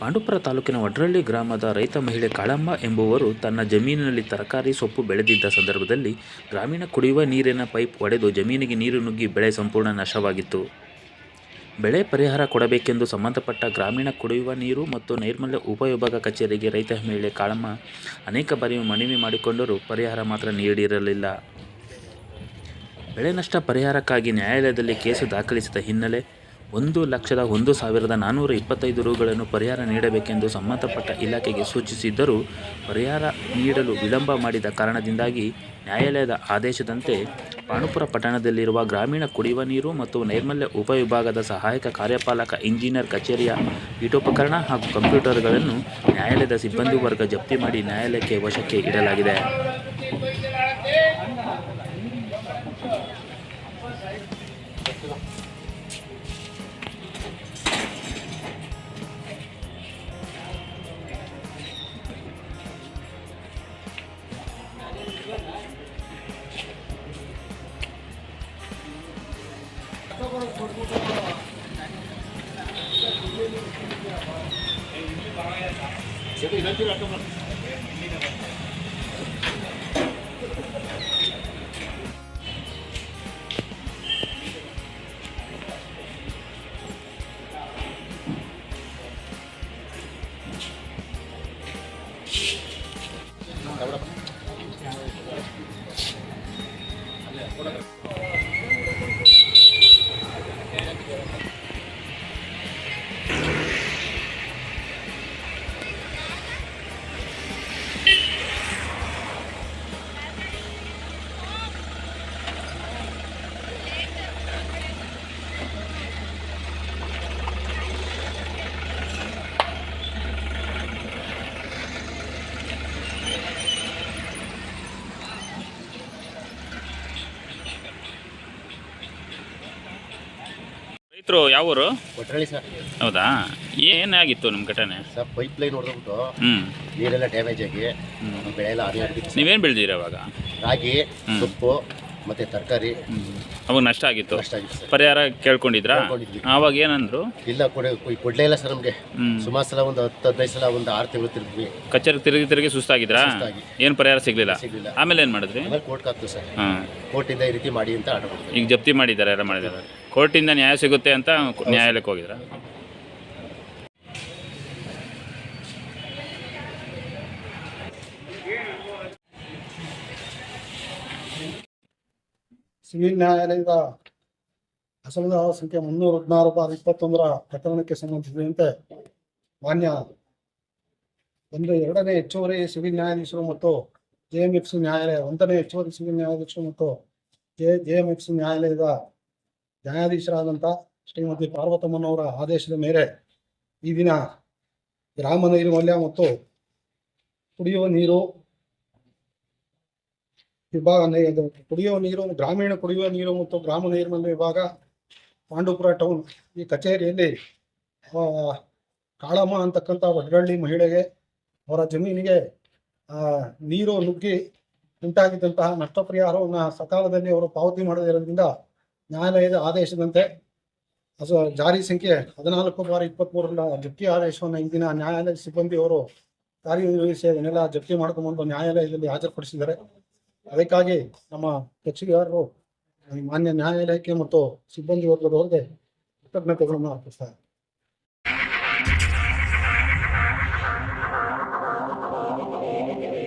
ಪಾಂಡುಪುರ ತಾಲೂಕಿನ ವಡ್ರಳ್ಳಿ ಗ್ರಾಮದ ರೈತ ಮಹಿಳೆ ಕಾಳಮ್ಮ ಎಂಬುವರು ತನ್ನ ಜಮೀನಿನಲ್ಲಿ ತರಕಾರಿ ಸೊಪ್ಪು ಬೆಳೆದಿದ್ದ ಸಂದರ್ಭದಲ್ಲಿ ಗ್ರಾಮೀಣ ಕುಡಿಯುವ ನೀರಿನ ಪೈಪ್ ಒಡೆದು ಜಮೀನಿಗೆ ನೀರು ನುಗ್ಗಿ ಬೆಳೆ ಸಂಪೂರ್ಣ ನಾಶವಾಗಿತ್ತು. ಬೆಳೆ ಪರಿಹಾರ ಕೊಡಬೇಕೆಂದು ಸಂಬಂಧಪಟ್ಟ ಗ್ರಾಮೀಣ ಕುಡಿಯುವ ನೀರು ಮತ್ತು ನೈರ್ಮಲ್ಯ ಉಪವಿಭಾಗ ಕಚೇರಿಗೆ ರೈತ ಮಹಿಳೆ ಕಾಳಮ್ಮ ಅನೇಕ ಬಾರಿ ಮನವಿ ಮಾಡಿಕೊಂಡರೂ ಪರಿಹಾರ ಮಾತ್ರ ನೀಡಿರಲಿಲ್ಲ. ಬೆಳೆ ನಷ್ಟ ಪರಿಹಾರಕ್ಕಾಗಿ ನ್ಯಾಯಾಲಯದಲ್ಲಿ ಕೇಸು ದಾಖಲಿಸಿದ ಹಿನ್ನೆಲೆ ಒಂದು ಲಕ್ಷದ ಒಂದು ಸಾವಿರದ ನಾನ್ನೂರ ಇಪ್ಪತ್ತೈದು ರುಗಳನ್ನು ಪರಿಹಾರ ನೀಡಬೇಕೆಂದು ಸಂಬಂಧಪಟ್ಟ ಇಲಾಖೆಗೆ ಸೂಚಿಸಿದ್ದರೂ ಪರಿಹಾರ ನೀಡಲು ವಿಳಂಬ ಮಾಡಿದ ಕಾರಣದಿಂದಾಗಿ ನ್ಯಾಯಾಲಯದ ಆದೇಶದಂತೆ ಪಾಣುಪುರ ಪಟ್ಟಣದಲ್ಲಿರುವ ಗ್ರಾಮೀಣ ಕುಡಿಯುವ ನೀರು ಮತ್ತು ನೈರ್ಮಲ್ಯ ಉಪವಿಭಾಗದ ಸಹಾಯಕ ಕಾರ್ಯಪಾಲಕ ಇಂಜಿನಿಯರ್ ಕಚೇರಿಯ ಪೀಠೋಪಕರಣ ಹಾಗೂ ಕಂಪ್ಯೂಟರ್ಗಳನ್ನು ನ್ಯಾಯಾಲಯದ ಸಿಬ್ಬಂದಿ ವರ್ಗ ಜಪ್ತಿ ಮಾಡಿ ನ್ಯಾಯಾಲಯಕ್ಕೆ ವಶಕ್ಕೆ ಇಡಲಾಗಿದೆ. 제가 이런 줄 알던 건 അവിടെ ರೈತರು ಯಾವ ಊರು ಕೊಟ್ರಳ್ಳಿ ಸರ್. ಹೌದಾ? ಏನಾಗಿತ್ತು ನಿಮ್ಮ ಘಟನೆ? ಸರ್ ಪೈಪ್ ಲೈನ್ ಹೊಡೆದ್ಬಿಟ್ಟು ಹ್ಞೂ ನೀರೆಲ್ಲ ಡ್ಯಾಮೇಜ್ ಆಗಿ ಬೆಳೆ ಎಲ್ಲ ಹಾನಿ ಆಗಿತ್ತು. ನೀವೇನು ಬೆಳೆದಿರಿ ಅವಾಗ ರಾಗಿ ಸೊಪ್ಪು ಮತ್ತೆ ತರಕಾರಿ ಅವಾಗ ನಷ್ಟ ಆಗಿತ್ತು? ನಷ್ಟ ಆಗಿತ್ತು ಸರ್. ಪರಿಹಾರ ಕೇಳ್ಕೊಂಡಿದ್ರಾ? ಕೇಳ್ಕೊಂಡಿದ್ವಿ. ಆವಾಗ ಏನಂದ್ರು? ಇಲ್ಲ ಕೊಡೆ ಕೊಯ್- ಕೊಡ್ಲೇ ಇಲ್ಲ ಸರ್ ನಮಗೆ. ಸುಮಾರು ಸಲ ಒಂದು ಹತ್ತು ಹದಿನೈದು ಸಲ ಒಂದು ಆರು ತಿಂಗಳು ತಿರುಗಿದ್ವಿ. ಕಚೇರಿ ತಿರುಗಿ ತಿರುಗಿ ಸುಸ್ತಾಗಿದ್ರಾ? ಸುಸ್ತಾಗಿ. ಏನು ಪರಿಹಾರ ಸಿಗ್ಲಿಲ್ಲ? ಸಿಗ್ಲಿಲ್ಲ. ಆಮೇಲೆ ಏನು ಮಾಡಿದ್ರಿ? ಆಮೇಲೆ ಕೋರ್ಟ್ ಹಾಕ್ತು ಸರ್. ಕೋರ್ಟ್ ಕೋರ್ಟಿಂದ ಈ ರೀತಿ ಮಾಡಿ ಅಂತ ಆರ್ಡರ್ ಈಗ ಜಪ್ತಿ ಮಾಡಿದ್ದಾರೆ ಎಲ್ಲ ಮಾಡಿದ್ದಾರೆ? ಕೋರ್ಟಿಂದ ನ್ಯಾಯ ಸಿಗುತ್ತೆ ಅಂತ ನ್ಯಾಯಾಲಯಕ್ಕೆ ಹೋಗಿದ್ರ? ಸಿವಿಲ್ ನ್ಯಾಯಾಲಯದ ಅಸಲದ ಸಂಖ್ಯೆ ಮುನ್ನೂರ ಹದಿನಾರು ಬಾರ್ ಇಪ್ಪತ್ತೊಂದರ ಪ್ರಕರಣಕ್ಕೆ ಸಂಬಂಧಿಸಿದಂತೆ ಮಾನ್ಯ ಒಂದು ಎರಡನೇ ಹೆಚ್ಚುವರಿ ಸಿವಿಲ್ ನ್ಯಾಯಾಧೀಶರು ಮತ್ತು ಜೆ ಎಂ ಎಫ್ ಸಿ ನ್ಯಾಯಾಲಯ, ಒಂದನೇ ಹೆಚ್ಚುವರಿ ಸಿವಿಲ್ ನ್ಯಾಯಾಧೀಶರು ಮತ್ತು J J M F C ನ್ಯಾಯಾಲಯದ ನ್ಯಾಯಾಧೀಶರಾದಂಥ ಶ್ರೀಮತಿ ಪಾರ್ವತಮ್ಮನವರ ಆದೇಶದ ಮೇರೆ ಈ ದಿನ ಗ್ರಾಮ ನೈರ್ಮಲ್ಯ ಮತ್ತು ಕುಡಿಯುವ ನೀರು ವಿಭಾಗ ಕುಡಿಯುವ ನೀರು, ಗ್ರಾಮೀಣ ಕುಡಿಯುವ ನೀರು ಮತ್ತು ಗ್ರಾಮ ನೈರ್ಮಲ್ಯ ವಿಭಾಗ ಪಾಂಡುಪುರ ಟೌನ್ ಈ ಕಚೇರಿಯಲ್ಲಿ ಕಾಳಮ್ಮ ಅಂತಕ್ಕಂಥ ವಡ್ರಳ್ಳಿ ಮಹಿಳೆಗೆ ಅವರ ಜಮೀನಿಗೆ ನೀರು ನುಗ್ಗಿ ಉಂಟಾಗಿದ್ದಂತಹ ನಷ್ಟ ಪರಿಹಾರವನ್ನು ಸಕಾಲದಲ್ಲಿ ಅವರು ಪಾವತಿ ಮಾಡದಿರೋದ್ರಿಂದ ನ್ಯಾಯಾಲಯದ ಆದೇಶದಂತೆ ಅದು ಜಾರಿ ಸಂಖ್ಯೆ ಹದಿನಾಲ್ಕು ಬಾರಿ ಇಪ್ಪತ್ತ್ಮೂರರ ಜಪ್ತಿ ಆದೇಶವನ್ನು ಇಂದಿನ ನ್ಯಾಯಾಲಯ ಸಿಬ್ಬಂದಿಯವರು ಕಾರ್ಯನಿರ್ವಹಿಸಿ ಅದನ್ನೆಲ್ಲ ಜಪ್ತಿ ಮಾಡಿಕೊಂಡು ನ್ಯಾಯಾಲಯದಲ್ಲಿ ಹಾಜರುಪಡಿಸಿದ್ದಾರೆ. ಅದಕ್ಕಾಗಿ ನಮ್ಮ ಕಕ್ಷಿಗಾರರು ಮಾನ್ಯ ನ್ಯಾಯಾಲಯಕ್ಕೆ ಮತ್ತು ಸಿಬ್ಬಂದಿ ವರ್ಗದವರಿಗೆ ಕೃತಜ್ಞತೆಗಳನ್ನು ಅರ್ಪಿಸ್ತಾರೆ